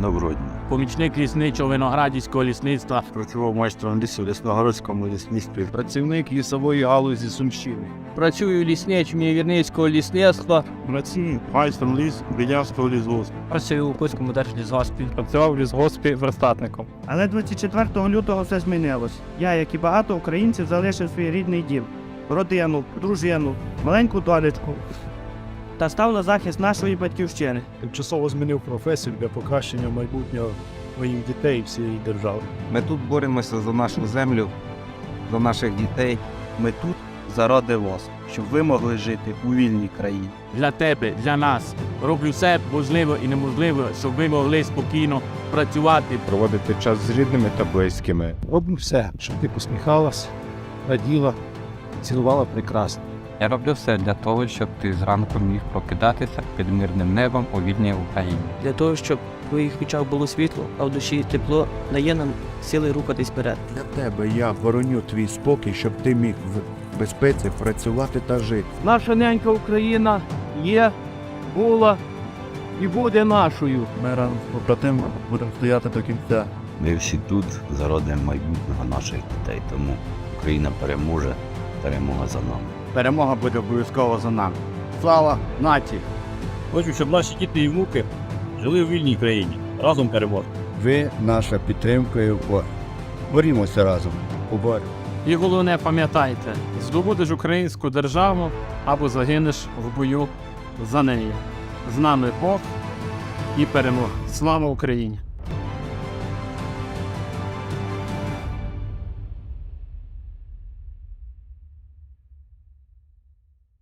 Доброго дня. помічник лісничого виноградівського лісництва, Працював майстром лісу в Лісногородському лісництві. Працівник лісової галузі Сумщини. працюю лісничим Вірницького лісництва, Працюю майстром ліс Білявського лісгоспу. працюю у Кузькому держлісгоспі. Працював в лісгоспі верстатником. Але 24 лютого все змінилось. Я, як і багато українців, залишив свій рідний дім, родину, дружину, маленьку донечку та став на захист нашої батьківщини. Тимчасово змінив професію для покращення майбутнього моїх дітей і всієї держави. Ми тут боремося за нашу землю, за наших дітей. Ми тут заради вас, щоб ви могли жити у вільній країні. Для тебе, для нас. Роблю все можливе і неможливе, щоб ви могли спокійно працювати. Проводити час з рідними та близькими. Роблю все, щоб ти посміхалась, раділа, цілувала прекрасно. Я роблю все для того, щоб ти зранку міг прокидатися під мирним небом у вільній Україні. для того, щоб в твоїх очах було світло, а в душі тепло, дає нам сили рухатись вперед. Для тебе я бороню твій спокій, щоб ти міг в безпеці працювати та жити. Наша ненька Україна є, була і буде нашою. Ми разом з побратим будемо стояти до кінця. Ми всі тут заради майбутнього наших дітей. Тому Україна переможе, перемога за нами. Перемога буде обов'язково за нами. Слава нації! Хочу, щоб наші діти і внуки жили в вільній країні. Разом переможемо. Ви наша підтримка і опора. Борімося разом. Поборемо. І головне, пам'ятайте, здобудеш українську державу або загинеш в бою за неї. З нами Бог і перемога. Слава Україні!